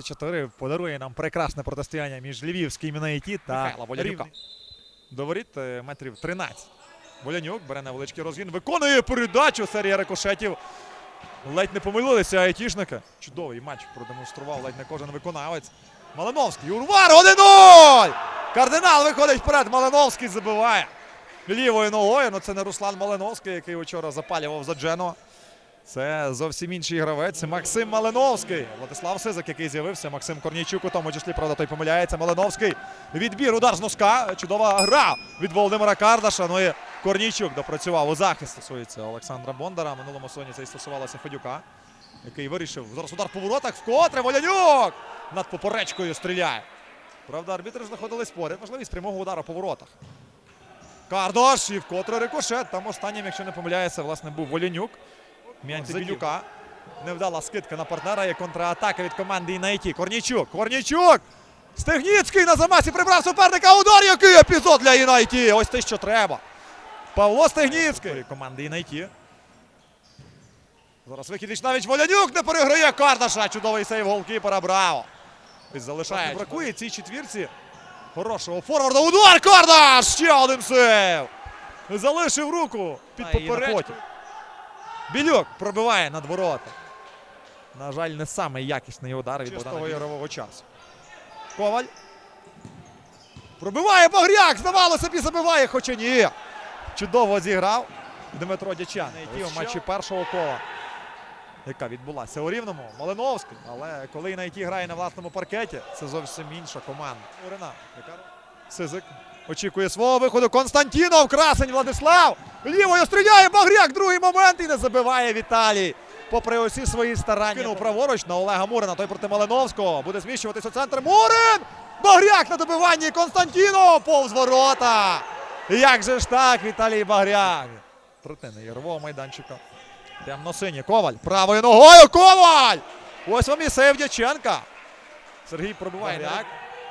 24 подарує нам прекрасне протистояння між львівським Мінаїті та Волянюка. До воріт е, метрів 13. Волянюк бере невеличкий розгін, виконує передачу. Серія рикошетів. Ледь не помилилися айтішники. Чудовий матч продемонстрував ледь не кожен виконавець. Малиновський. Урвар 1-0! Кардинал виходить вперед. Малиновський забиває лівою ногою. Ну це не Руслан Малиновський, який вчора запалював за Джено. Це зовсім інший гравець. Максим Малиновський. Владислав Сизик, який з'явився. Максим Корнійчук, у тому числі, правда, той помиляється. Малиновський. Відбір, удар з носка. Чудова гра від Володимира Кардаша. Ну і Корнійчук допрацював у захист. Стосується Олександра Бондара. Минулому сезоні це і стосувалося Федюка, який вирішив. Зараз удар по воротах. Вкотре Волянюк над поперечкою стріляє. Правда, арбітри знаходились поряд. Можливість прямого удару по воротах. Кардош і вкотре рикошет. Там останнім, якщо не помиляється, власне, був Волянюк. М'яч Забілюка. Невдала скидка на партнера. Є контратака від команди Інайті. Корнійчук. Корнійчук. Стегніцький на замасі прибрав суперника. Удар. Який епізод для Інайті. Ось те, що треба. Павло Стегніцький. Команди Інайті. Зараз вихід Вічнавіч Волянюк не переграє Кардаша. Чудовий сейв голкіпера. Браво. Ось залишає. Бракує цій четвірці. Хорошого форварда. Удар Кардаш! Ще один сейв. Залишив руку під і поперечку. Білюк пробиває над ворота. На жаль, не самий якісний удар від Чистого Богдана ярового часу. Коваль. Пробиває Багряк! Здавалося б і забиває, хоча ні. Чудово зіграв Дмитро Дячан. Ось в матчі першого кола, яка відбулася у Рівному. Малиновський. Але коли на ІТ грає на власному паркеті, це зовсім інша команда. Урина. Сизик очікує свого виходу. Константінов, красень Владислав. Лівою стріляє Багряк. Другий момент і не забиває Віталій. Попри усі свої старання. Кинув праворуч на Олега Мурина. Той проти Малиновського. Буде зміщуватися у центр. Мурин! Багряк на добиванні. Константінов повз ворота. Як же ж так, Віталій Багряк. Третини ярового майданчика. Темно-сині. Коваль. Правою ногою. Коваль! Ось вам і сейв Дяченка. Сергій пробиває. Багряк.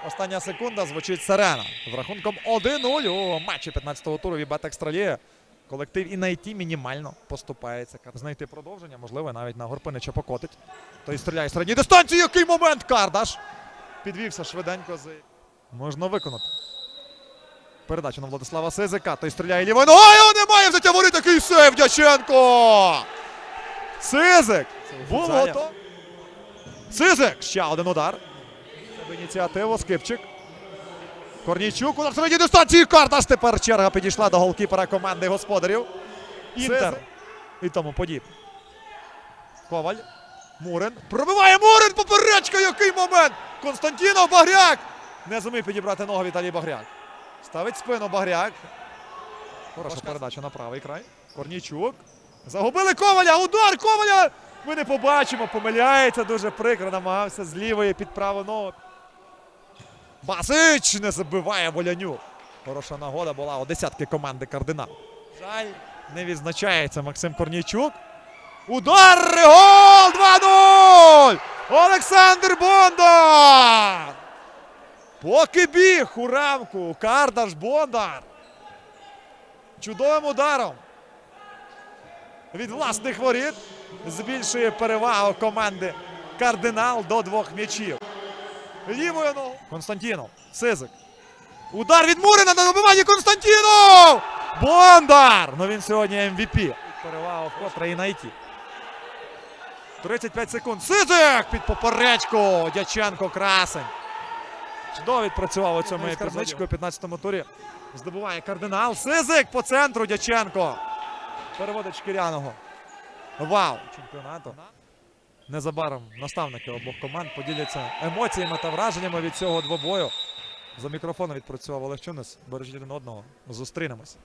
Остання секунда звучить сирена. З рахунком 1-0 у матчі 15-го туру Вібет Екстраліє. Колектив і на ІТ мінімально поступається. Знайти продовження, можливо, навіть на Горпинича покотить. Той стріляє з середньої дистанції. Який момент Кардаш! Підвівся швиденько з. Можна виконати. Передача на Владислава Сизика. Той стріляє лівою ногою. Немає взяття воріт. Такий сейв Дяченко! Сизик! Був готов. Сизик! Ще один удар. В ініціативу Скипчик. Корнійчук удар середньої дистанції. Карташ тепер черга підійшла до голкіпера команди господарів. Інтер. І тому подібне. Коваль. Мурин. Пробиває Мурин. Поперечка. Який момент! Константінов Багряк. Не зумів підібрати ногу Віталій Багряк. Ставить спину Багряк. Хороша передача на правий край. Корнійчук. Загубили Коваля. Удар Коваля. Ми не побачимо. Помиляється дуже прикро. Намагався з лівої під праву ногу. Басич не забиває Волянюк. Хороша нагода була у десятки команди кардинал. Жаль, не відзначається Максим Корнійчук. Удар! Гол! 2-0! Олександр Бондар! Поки біг у рамку Кардаш Бондар. Чудовим ударом. Від власних воріт збільшує перевагу команди Кардинал до двох м'ячів. Лівою ногу. Константінов. Сизик. Удар від Мурина на добиванні Константінов! Бондар! Ну він сьогодні MVP. Перевага вкотре і на ІТ. 35 секунд. Сизик під поперечку. Дяченко красень. Чудово відпрацював у цьому епізоді. У 15-му турі здобуває кардинал. Сизик по центру Дяченко. Переводить Шкіряного. Вау! Чемпіонату. Незабаром наставники обох команд поділяться емоціями та враженнями від цього двобою. За мікрофоном відпрацював Олег Чунес. Бережіть один одного. Зустрінемось.